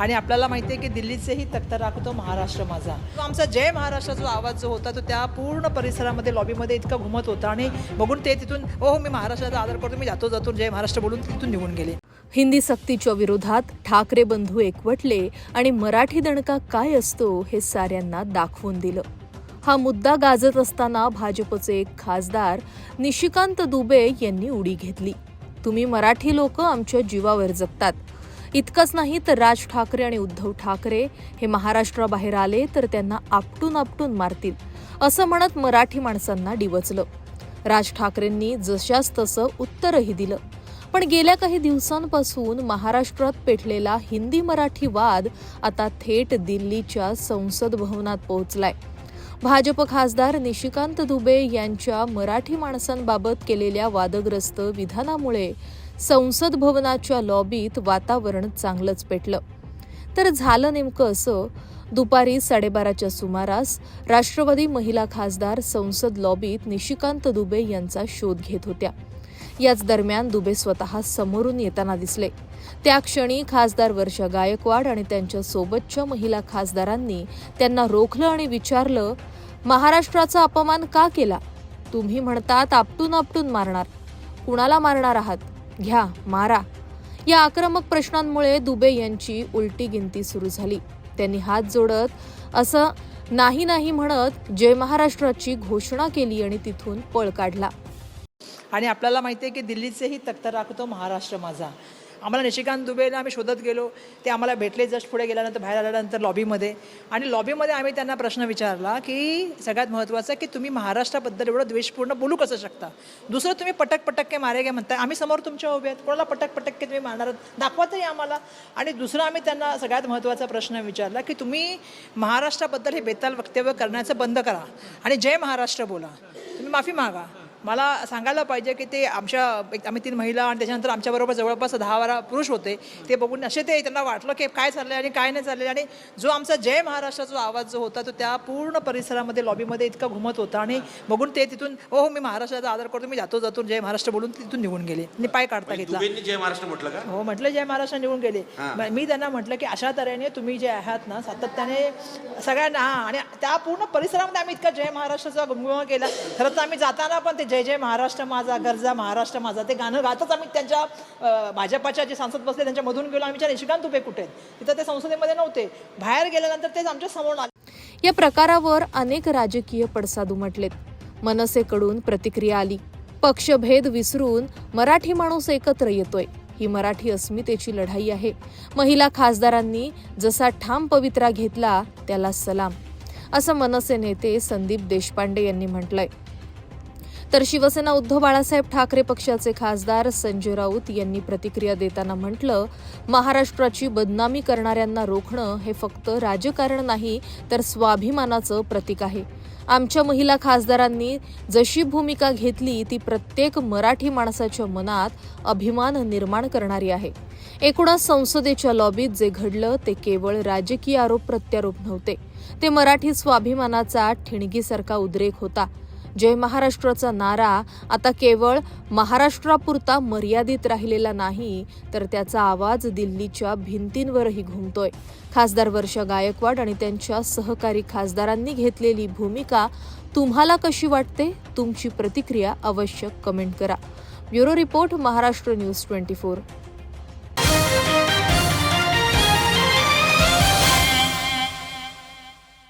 आणि आपल्याला माहिती आहे की दिल्लीचेही तख्त राखतो महाराष्ट्र माझा. तो आमचा जय महाराष्ट्र जो आवाज जो होता तो त्या पूर्ण परिसरामध्ये लॉबीमध्ये इतका घुमत होता आणि बघून ते तिथून हो हो मी महाराष्ट्राचा आदर करतो मी जातो जातो जय महाराष्ट्र बोलून तिथून निघून गेले. हिंदी सक्तीच्या विरोधात ठाकरे बंधू एकवटले आणि मराठी दणका काय असतो हे साऱ्यांना दाखवून दिलं. हा मुद्दा गाजत असताना भाजपचे एक खासदार निशिकांत दुबे यांनी उडी घेतली. तुम्ही मराठी लोक आमच्या जीवावर जगतात. इतकंच नाही तर राज ठाकरे आणि उद्धव ठाकरे हे महाराष्ट्राबाहेर आले तर त्यांना आपटून आपटून मारतील असं म्हणत मराठी माणसांना डिवचलं. राज ठाकरेंनी जशास तसं उत्तरही दिलं. पण गेल्या काही दिवसांपासून महाराष्ट्रात पेटलेला हिंदी मराठी वाद आता थेट दिल्लीच्या संसद भवनात पोहोचलाय. भाजप खासदार निशिकांत दुबे यांच्या मराठी माणसांबाबत केलेल्या वादग्रस्त विधानामुळे संसद भवनाच्या लॉबीत वातावरण चांगलंच पेटलं. तर झालं नेमकं असं? दुपारी साडेबाराच्या सुमारास राष्ट्रवादी महिला खासदार संसद लॉबीत निशिकांत दुबे यांचा शोध घेत होत्या. याच दरम्यान दुबे स्वतः समोरून येताना दिसले. त्या क्षणी खासदार वर्षा गायकवाड आणि त्यांच्या सोबतच्या महिला खासदारांनी त्यांना रोखलं आणि विचारलं महाराष्ट्राचा अपमान का केला? तुम्ही म्हणतात आपटून आपटून मारणार. कुणाला मारणार आहात? घ्या मारा. या आक्रमक प्रश्नांमुळे दुबे यांची उलटी गिनती सुरू झाली. त्यांनी हात जोडत असं नाही नाही म्हणत जय महाराष्ट्राची घोषणा केली आणि तिथून पळ काढला. आणि आपल्याला माहिती आहे की दिल्लीचेही तख्त राखतो महाराष्ट्र माझा. आम्हाला निशिकांत दुबेला आम्ही शोधत गेलो. ते आम्हाला भेटले जस्ट पुढे गेल्यानंतर बाहेर आल्यानंतर लॉबीमध्ये आणि लॉबीमध्ये आम्ही त्यांना प्रश्न विचारला की सगळ्यात महत्त्वाचं की तुम्ही महाराष्ट्राबद्दल एवढं द्वेषपूर्ण बोलू कसं शकता? दुसरं तुम्ही पटक पटक्के मारे गे म्हणताय. आम्ही समोर तुमच्या उभे आहेत. कोणाला पटक पटक्के तुम्ही मारणार दाखवतही दाखवा तरी आम्हाला. आणि दुसरं आम्ही त्यांना सगळ्यात महत्त्वाचा प्रश्न विचारला की तुम्ही महाराष्ट्राबद्दल हे बेताल वक्तव्य करण्याचं बंद करा. आणि जय महाराष्ट्र बोला. तुम्ही माफी मागा. मला सांगायला पाहिजे की ते आमच्या एक आम्ही तीन महिला आणि त्याच्यानंतर आमच्याबरोबर जवळपास दहा बारा पुरुष होते. ते बघून असे ते त्यांना वाटलं की काय चाललं आणि काय नाही चाललं आणि जो आमचा जय महाराष्ट्राचा जो आवाज जो होता तो त्या पूर्ण परिसरामध्ये लॉबीमध्ये इतका घुमत होता. आणि बघून ते तिथून हो हो मी महाराष्ट्राचा आदर करतो मी जातो जातो जय महाराष्ट्र बोलून तिथून निघून गेले. आणि पाय काढता घेतला. दुबेंनी जय महाराष्ट्र म्हटलं का? हो म्हटलं जय महाराष्ट्र निघून गेले. म- मी त्यांना म्हटलं की अशा तऱ्हेने तुम्ही जे आहात ना सातत्याने सगळ्यांना हा आणि त्या पूर्ण परिसरामध्ये आम्ही इतका जय महाराष्ट्राचा गुमगुमा केला. खरं तर आम्ही जाताना पण ते जय जय महाराष्ट्र माझा गरजा महाराष्ट्र माझा. ते गाणं गातच आम्ही त्यांच्या भाजपाच्या जे सांसद बसले त्यांच्यामधून गेलो. आम्ही निशिकांत तुपे कुठे आहेत तिथं ते संसदेमध्ये नव्हते. बाहेर गेल्यानंतर तेच आमच्यासमोर आले. या प्रकारावर अनेक राजकीय पडसाद उमटलेत. मनसेकडून प्रतिक्रिया आली. पक्षभेद विसरून मराठी माणूस एकत्र येतोय. ही मराठी अस्मितेची लढाई आहे. महिला खासदारांनी जसा ठाम पवित्रा घेतला त्याला सलाम. असं मनसे नेते संदीप देशपांडे यांनी म्हटलंय. तर शिवसेना उद्धव बाळासाहेब ठाकरे पक्षाचे खासदार संजय राऊत यांनी प्रतिक्रिया देताना म्हटलं महाराष्ट्राची बदनामी करणाऱ्यांना रोखणं हे फक्त राजकारण नाही तर स्वाभिमानाचं प्रतीक आहे. आमच्या महिला खासदारांनी जशी भूमिका घेतली ती प्रत्येक मराठी माणसाच्या मनात अभिमान निर्माण करणारी आहे. एकूणच संसदेच्या लॉबीत जे घडलं ते केवळ राजकीय आरोप प्रत्यारोप नव्हते. ते मराठी स्वाभिमानाचा ठिणगीसारखा उद्रेक होता. जय महाराष्ट्राचा नारा आता केवळ महाराष्ट्रापुरता मर्यादित राहिलेला नाही तर त्याचा आवाज दिल्लीच्या भिंतींवरही घुमतोय. खासदार वर्षा गायकवाड आणि त्यांच्या सहकारी खासदारांनी घेतलेली भूमिका तुम्हाला कशी वाटते? तुमची प्रतिक्रिया अवश्य कमेंट करा. Bureau report Maharashtra news twenty four.